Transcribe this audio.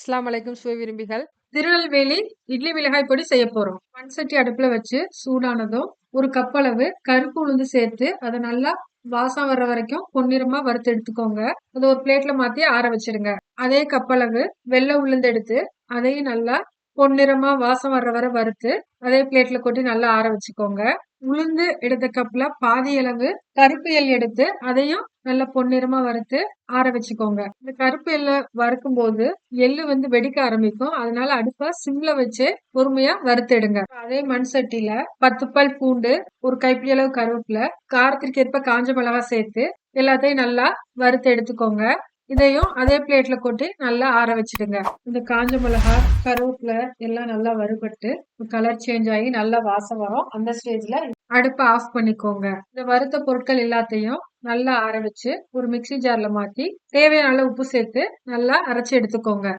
அஸ்லாம் வலைக்கும் சுவை விரும்பிகள். திருநெல்வேலி இட்லி மிளகாய் பொடி செய்ய போறோம். மண் சட்டி அடுப்புல வச்சு சூடானதும் ஒரு கப் அளவு கருப்பு உளுந்து சேர்த்து அதை நல்லா வாசம் வர்ற வரைக்கும் பொன்னிறமா வறுத்து எடுத்துக்கோங்க. அதை ஒரு பிளேட்ல மாத்தி ஆற வச்சிருங்க. அதே கப்பளவு வெள்ளை உளுந்து எடுத்து அதையும் நல்லா பொன்னிறமா வாசம் வர்ற வரை வறுத்து அதே பிளேட்ல கொட்டி நல்லா ஆற வச்சுக்கோங்க. உளுந்து எடுத்த கப்ல பாதி அளவு கருப்பு எல் எடுத்து அதையும் நல்ல பொன்னிறமா வறுத்து ஆற வச்சுக்கோங்க. இந்த கருப்பு எல்ல வறுக்கும் போது எள்ளு வந்து வெடிக்க ஆரம்பிக்கும். அதனால அடுப்ப சிம்ல வச்சு பொறுமையா வறுத்தெடுங்க. அதே மண் சட்டியில பத்து பல் பூண்டு ஒரு கைப்பிடி அளவு கருவேப்பில காரத்திற்கு ஏற்ப காஞ்ச மிளகா சேர்த்து எல்லாத்தையும் நல்லா வறுத்து எடுத்துக்கோங்க. இதையும் அதே பிளேட்ல கொட்டி நல்லா ஆற வச்சிடுங்க. இந்த காஞ்ச மிளகா கருவேப்பில எல்லாம் நல்லா வறுபட்டு கலர் சேஞ்ச் ஆகி நல்லா வாசம் வரும். அந்த ஸ்டேஜ்ல அடுப்பை ஆஃப் பண்ணிக்கோங்க. இந்த வறுத்த பொருட்கள் எல்லாத்தையும் நல்லா ஆற வச்சு ஒரு மிக்சி ஜார்ல மாத்தி தேவையான உப்பு சேர்த்து நல்லா அரைச்சு எடுத்துக்கோங்க.